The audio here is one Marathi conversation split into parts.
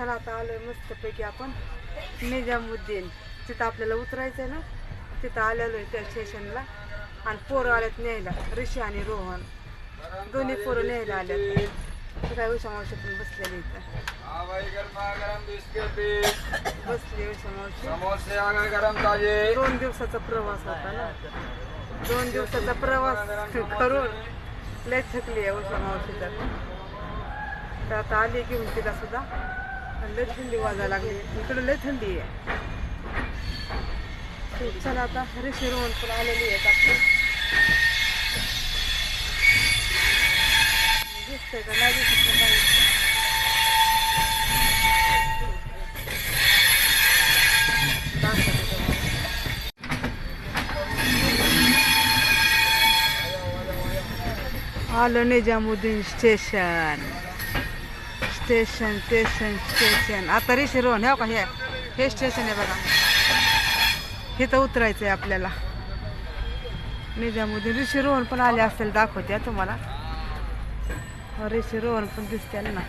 चला आता आलोय मस्तपैकी आपण. निजामुद्दीन. तिथं आपल्याला उतरायचं आहे ना? तिथं आलेलो आहे त्या स्टेशनला आणि पोरं आल्यात न्यायला ऋषी आणि रोहन. दोन्ही पोरं न्यायला आल्यात काय उषा मावशी पण बसलेली इथं बसली उषा मावशी. दोन दिवसाचा प्रवास होता ना? दोन दिवसाचा प्रवास करून लय थकली आहे उषा मावशी तर. तर आता आली घेऊन तिला सुद्धा. आणि लय थंडी वाजायला लागली. इकडं लय थंडी आहे. चला आता हरे रोहन पण आलेली आहेत आपली. दिसतंय का? नाही दिसत काही? आलं Nizamuddin station. Station station station आता ऋषी हो का? हे हे स्टेशन आहे बघा. इथं उतरायचं आहे आपल्याला. निजामुद्दीन ऋषी रोहन पण आले असेल दाखवते तुम्हाला. हो, ऋषी रोहन पण दिसते ना.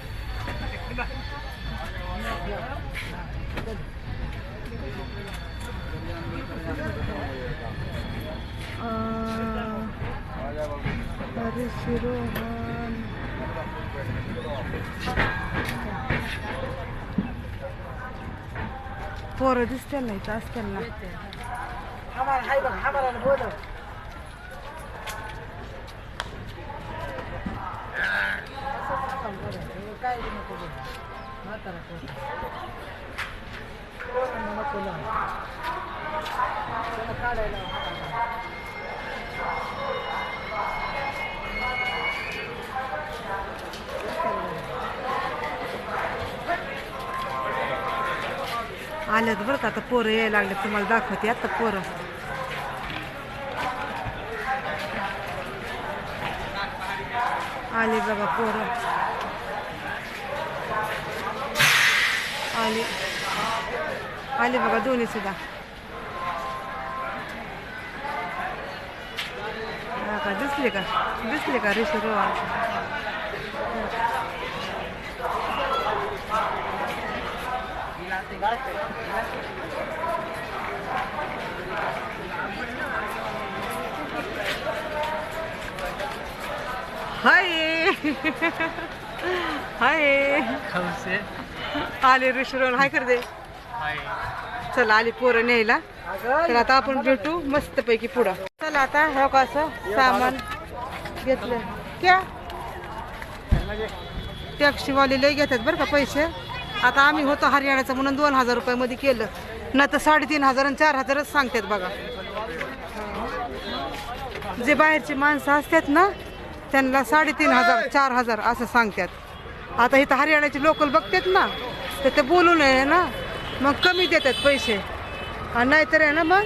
अं, ऋषी रोहन. पोरं दिसते ना इथं असतील ना आल्यात बरं का आता पोरं यायला लागले तुम्हाला दाखवते आता पोरं आले बघा पोरं आले आले बघा दोन्ही सुद्धा हा का दिसले का दिसले का ऋषी रोहन हाय. हाय. खवसे आले ऋषीरोहन हाय कर दे हाय. चला आली पोरं न्यायला. तर आता आपण भेटू मस्तपैकी पुढं. चला आता हो का असं सामान घेतलं. क्या? टॅक्सीवाले लय घेतात बरं का पैसे. आता आम्ही होतो हरियाणाचं म्हणून दोन हजार रुपयामध्ये केलं. नाही तर साडेतीन हजार आणि चार हजारच सांगतात बघा. जे बाहेरची माणसं असतात ना त्यांना साडेतीन हजार चार हजार असं सांगतात. आता इथं हरियाणाचे लोकल बघतात ना तर ते बोलू नये ना मग कमी देतात पैसे. आणि नाहीतर आहे ना मग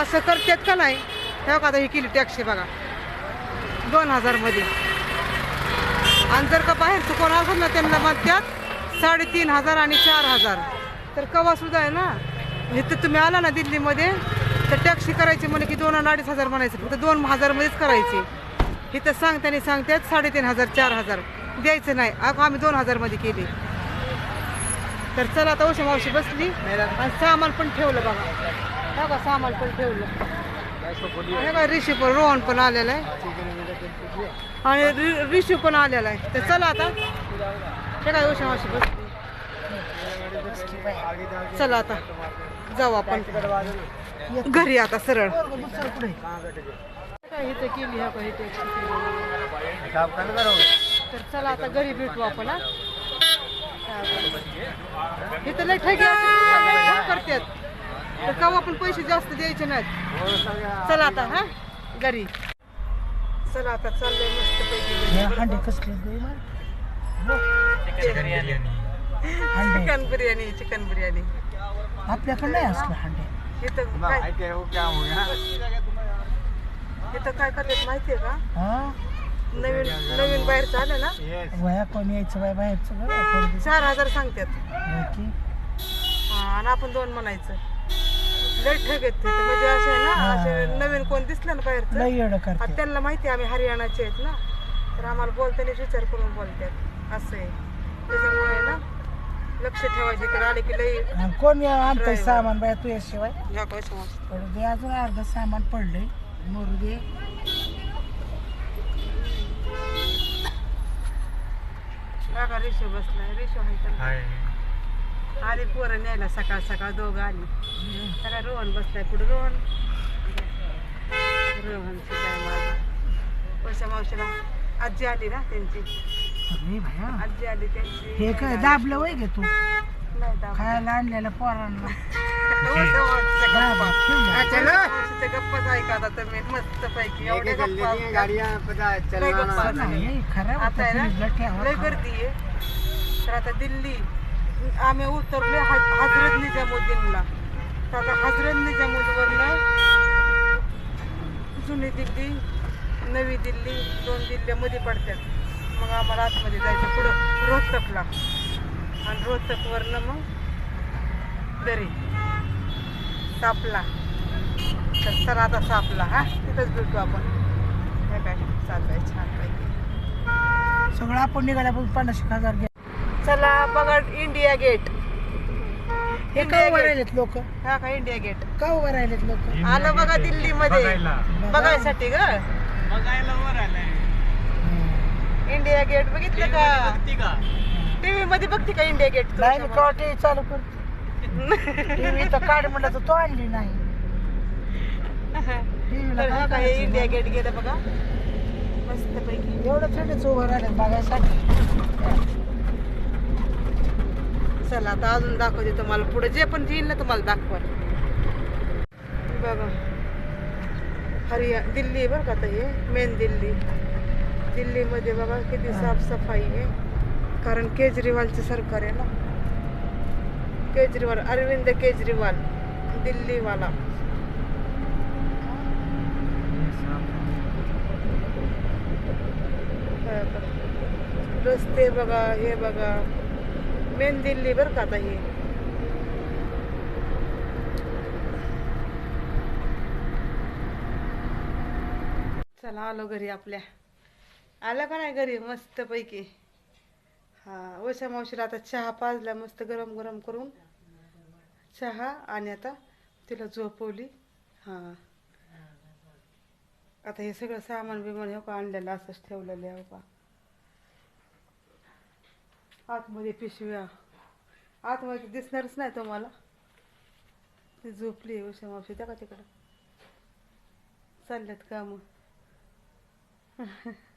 असं करतात का नाही? तेव्हा का आता ही केली टॅक्सी बघा. दोन हजारमध्ये. आणि जर का बाहेरचं कोण असेल ना त्यांना मग त्यात साडेतीन हजार आणि चार हजार. तर कवा सुद्धा आहे ना इथं तुम्ही आला ना दिल्लीमध्ये तर टॅक्सी करायची म्हणे की दोन आणि अडीच हजार म्हणायचं फक्त दोन हजारमध्येच करायची. इथं सांगताना सांगतात साडेतीन हजार चार हजार. द्यायचं नाही. अगं आम्ही दोन हजारमध्ये केली. तर चला आता औषध मावशी बसली. आणि सामान पण ठेवलं बघा. बघा सामान पण ठेवलं. हे ऋषी पण रोहन पण आलेला आहे. आणि रि- ऋषी पण आलेला आहे. तर चला आता. काय उषा मावशी बसली. चला आता जाऊ आपण. घरी आता सरळ. इथं केली तर चला आता घरी भेटू आपण हा. इथं लय ठगी करतात. तर कवा आपण पैसे जास्त द्यायचे नाहीत? चला आता हा घरी. चला आता चाललंय मस्त पैकी चिकन बिर्याणी. चिकन बिर्याणी आपल्याकडे नाही असलं हांडे. इथं काय क्या हो हो इथं काय करतात माहितीये का? हा? नवीन नवीन बाहेरचं आलं ना? वया कोण यायचं बाय बाहेरचं बरं? चार हजार सांगतात. की? हा, आणि आपण दोन म्हणायचं. लय ठग आहेत म्हणजे असे आहे ना असे नवीन कोण दिसलं ना बाहेरचं आता करते त्यांना माहिती आहे आम्ही हरियाणाचे आहेत ना. तर आम्हाला बोलताना विचार करून बोलतात. असं आहे. त्याच्यामुळे ना लक्ष ठेवायचं इकडे. आले की लई आणि कोण आणतंय Driver. सामान बाया तुझ्याशिवाय ह्या पैसे. पडू दे अजून अर्ध सामान पडलंय. मरू दे. बघा रेशो बसलाय. रेशो आहे का? आली पोरं न्यायला सकाळ सकाळ दोघं आली. सकाळ रोहन बसलाय पुढे. रोहन? रोहन पैसा मावशीला. आजी आली ना त्यांची? भया आजी आली त्यांची हे काय दाबलं वय गे तू नाही दाबलं. खायला आणलेलं पोरांना दाबा. ठेवलं. गप्पाच ऐका आता तुम्ही मस्त पैकी एवढ्या गप्पा असतात. गाड़ियाँ पता लय चलना गप्पा ना नाही. नाही खराब आता आहे फ्रीजला ना ठेवा, लय खावा. गर्दी आहे तर आता दिल्ली आम्ही उतरलो हज- हजरत निजामुद्दीनला तर आता हजरत निजामुद्दीनवरनं जुनी दिल्ली नवी दिल्ली दोन दिल्लीमध्ये पडतात मग आम्हाला आतमध्ये जायचं पुढं. रोहतकला. आणि रोहतकवरनं मग दरी. सापला. तर चला आता सापला हा? तिथंच भेटू आपण. हे काय चाललंय छान पैकी. सगळं आपण निघाल्या पन्नास एक हजार घ्या चला बघा इंडिया गेट हे का उभं राहिलेत लोक? हा का इंडिया गेट का उभं राहिलेत लोक? आलं बघा दिल्लीमध्ये. बघायसाठी ग. इंडिया गेट बघितलं का? टीव्ही मध्ये बघते का इंडिया गेट नाही मी केव्हा टीव्ही चालू करते. टीव्ही तर काढ म्हणलं तर तो आणली नाही. टीव्हीला तर हा काय का हे करायचं? इंडिया गेट गेलं बघा. मस्त पैकी एवढं थंडीच उभं बघायसाठी. चला आता अजून दाखवते तुम्हाला पुढे. जे पण येईल ना तुम्हाला दाखवा बघा. हरिया दिल्ली आहे बरं का आता हे? मेन दिल्ली. दिल्लीमध्ये बघा किती साफसफाई आहे. कारण केजरीवालचं सरकार आहे ना. केजरीवाल अरविंद केजरीवाल दिल्लीवाला. रस्ते बघा हे बघा. मेन दिल्ली बरं का आता हे. चला आलो घरी आपल्या. आलं का नाही घरी? मस्त पैकी हा मावशीला आता चहा पाजला मस्त गरम गरम करून. चहा आणि आता तिला झोपवली. हा. आता हे सगळं सामान बिमान हो का आणलेलं असंच ठेवलेलं आहे हो का आतमध्ये पिशव्या. आतमध्ये दिसणारच नाही तुम्हाला. ती झोपली आहे उषा मावशी त्या का तिकडं? चालल्यात का मग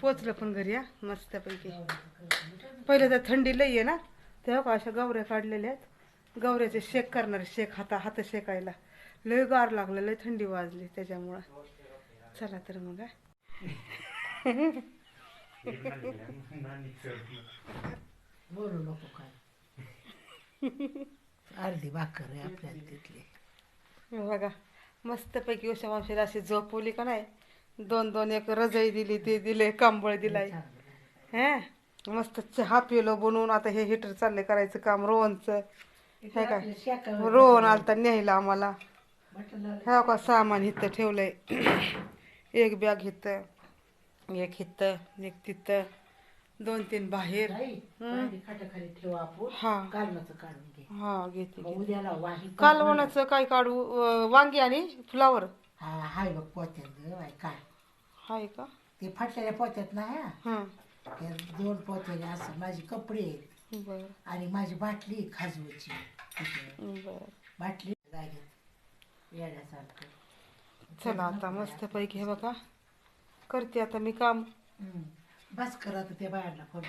पोचलं पण घरी हा? मस्तपैकी. पहिलं तर थंडी लई आहे ना तेव्हा का अशा गवऱ्या काढलेल्या आहेत? गवऱ्याचे शेक करणारे शेक हाता हात शेकायला. लय गार लागलं लय थंडी वाजली त्याच्यामुळं. चला तर मग. बोलू नको काय. अर्धी भाकर आहे आपल्याला तिथली. बघा मस्तपैकी उषा मावशीला अशी झोपवली का नाही दोन दोन एक रजई दिली ते दिले कांबळ दिलाय हे? मस्त चहा पिलो बनवून आता हे हिटर चाललंय करायचं काम रोहनचं. हे काय? रोहन आलता न्यायला आम्हाला. ह्या का सामान इथं ठेवलंय. एक बॅग इथं एक इथं एक तिथं दोन तीन बाहेर. हा? हा. घेते कालवणाचं काय काढू? वांगी आणि फ्लावर. हा हाय बघ पोत्यात ग बाई काय? हाय का? ते फाटलेल्या पोत्यात ना हा? हं. दोन पोत्याने असं माझे कपडे आहेत. बर. आणि माझी बाटली खाजवायची तिथे. बर. बाटली जागेत. येण्यासारखं चला आता मस्त पैकी हे बघा. करते आता मी काम. हम्म. बस करा आता त्या बायांना फोन